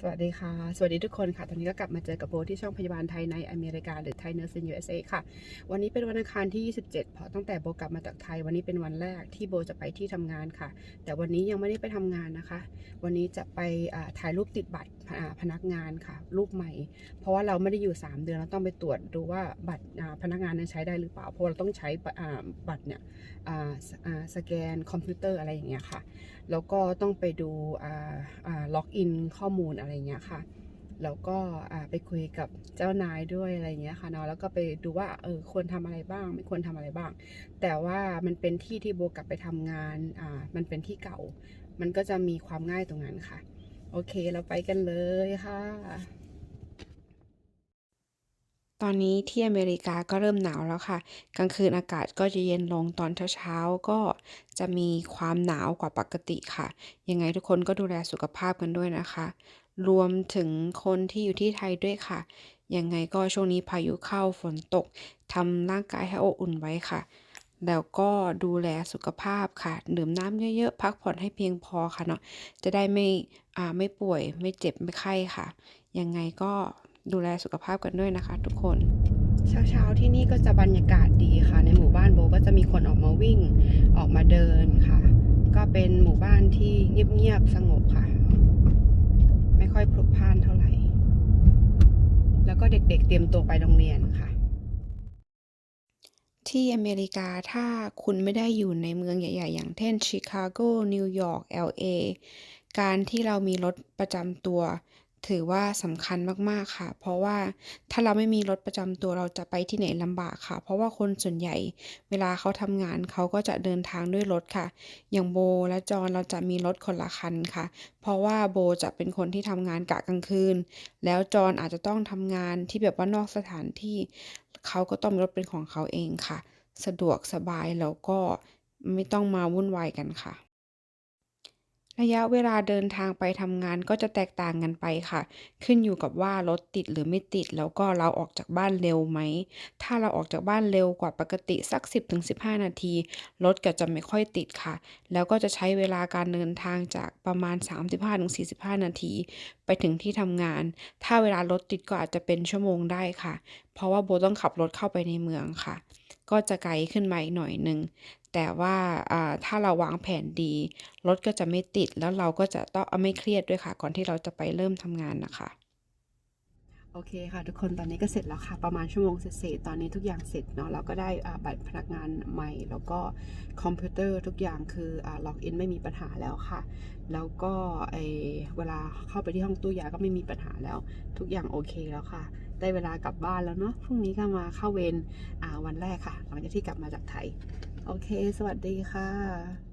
สวัสดีค่ะ สวัสดีทุกคนค่ะ ตอนนี้ก็กลับมาเจอกับโบที่ช่องพยาบาลไทยในอเมริกา หรือไทยเนอร์ซิน USA ค่ะ วันนี้เป็นวันอังคารที่ 27 เพราะตั้งแต่โบกลับมาจากไทย วันนี้เป็นวันแรกที่โบจะไปที่ทำงานค่ะ แต่วันนี้ยังไม่ได้ไปทำงานนะคะ วันนี้จะไปถ่ายรูปติดบัตรพนักงานค่ะ รูปใหม่ เพราะว่าเราไม่ได้อยู่ 3 เดือนเราต้องไปตรวจดูว่าบัตรพนักงานนั้นใช้ได้หรือเปล่า เพราะเราต้องใช้บัตรเนี่ยสสแกนคอมพิวเตอร์อะไรอย่างเงี้ยค่ะ แล้วก็ต้องไปดูล็อกอินข้อมูลอะไรไรเงี้ยค่ะแล้วก็ไปคุยกับเจ้านายด้วยอะไรเงี้ยค่ะเนาะแล้วก็ไปดูว่าเออควรทำอะไรบ้าง ไม่ควรทำอะไรบ้าง แต่ว่ามันเป็นที่ที่โบกลับไปทำงานอ่ามันเป็นที่เก่า มันก็จะมีความง่ายตรงนั้นค่ะ โอเคเราไปกันเลยค่ะ ตอนนี้ที่อเมริกาก็เริ่มหนาวแล้วค่ะ กลางคืนอากาศก็จะเย็นลงตอนเช้าๆก็จะมีความหนาวกว่าปกติค่ะ ยังไงทุกคนก็ดูแลสุขภาพกันด้วยนะคะ รวมถึงคนที่อยู่ที่ไทยด้วยค่ะ ยังไงก็ช่วงนี้พายุเข้าฝนตกทำร่างกายให้อบอุ่นไว้ค่ะ แล้วก็ดูแลสุขภาพค่ะ ดื่มน้ำเยอะๆ พักผ่อนให้เพียงพอค่ะเนาะ จะได้ไม่อ่าไม่ป่วยไม่เจ็บไม่ไข้ค่ะ ยังไงก็ดูแลสุขภาพกันด้วยนะคะ ทุกคน เช้าๆที่นี่ก็จะบรรยากาศดีค่ะ ในหมู่บ้านโบก็จะมีคนออกมาวิ่งออกมาเดินค่ะ ก็เป็นหมู่บ้านที่เงียบๆสงบค่ะ ไม่ค่อยพลุกพล่านเท่าไหร่ แล้วก็เด็กๆเตรียมตัวไปโรงเรียนค่ะ ที่อเมริกาถ้าคุณไม่ได้อยู่ในเมืองใหญ่ ๆ อย่างเช่นชิคาโกนิวยอร์ก LA การที่เรามีรถประจำตัว ถือว่าสำคัญมากๆค่ะ เพราะว่าถ้าเราไม่มีรถประจำตัวเราจะไปที่ไหนลำบากค่ะ เพราะว่าคนส่วนใหญ่เวลาเขาทำงานเขาก็จะเดินทางด้วยรถค่ะ อย่างโบและจอนเราจะมีรถคนละคันค่ะ เพราะว่าโบจะเป็นคนที่ทำงานกะกลางคืน แล้วจอนอาจจะต้องทำงานที่แบบว่านอกสถานที่เขาก็ต้องมีรถเป็นของเขาเองค่ะ สะดวกสบายแล้วก็ไม่ต้องมาวุ่นวายกันค่ะ ระยะเวลาเดินทางไปทำงานก็จะแตกต่างกันไปค่ะ ขึ้นอยู่กับว่ารถติดหรือไม่ติด แล้วก็เราออกจากบ้านเร็วไหม ถ้าเราออกจากบ้านเร็วกว่าปกติสัก 10-15 นาที รถก็จะไม่ค่อยติดค่ะ แล้วก็จะใช้เวลาการเดินทางจากประมาณ 35-45 นาที ไปถึงที่ทำงาน ถ้าเวลารถติดก็อาจจะเป็นชั่วโมงได้ค่ะ เพราะว่าโบต้องขับรถเข้าไปในเมืองค่ะ ก็จะไกลขึ้นมาอีกหน่อยหนึ่งแต่ว่าถ้าเราวางแผนดี รถก็จะไม่ติดแล้วเราก็จะต้องไม่เครียดด้วยค่ะ ก่อนที่เราจะไปเริ่มทำงานนะคะ โอเคค่ะทุกคนตอนนี้ก็เสร็จแล้วค่ะ ประมาณชั่วโมงเศษๆตอนนี้ทุกอย่างเสร็จเนาะเราก็ได้อ่าบัตรพนักงานใหม่ แล้วก็คอมพิวเตอร์ทุกอย่างคือล็อกอินไม่มีปัญหาแล้วค่ะ แล้วก็ไอเวลาเข้าไปที่ห้องตู้ยาก็ไม่มีปัญหาแล้ว ทุกอย่างโอเคแล้วค่ะ ได้เวลากลับบ้านแล้วเนาะพรุ่งนี้ก็มาเข้าเวรอ่าวันแรกค่ะ หลังจากที่กลับมาจากไทย โอเค สวัสดีค่ะ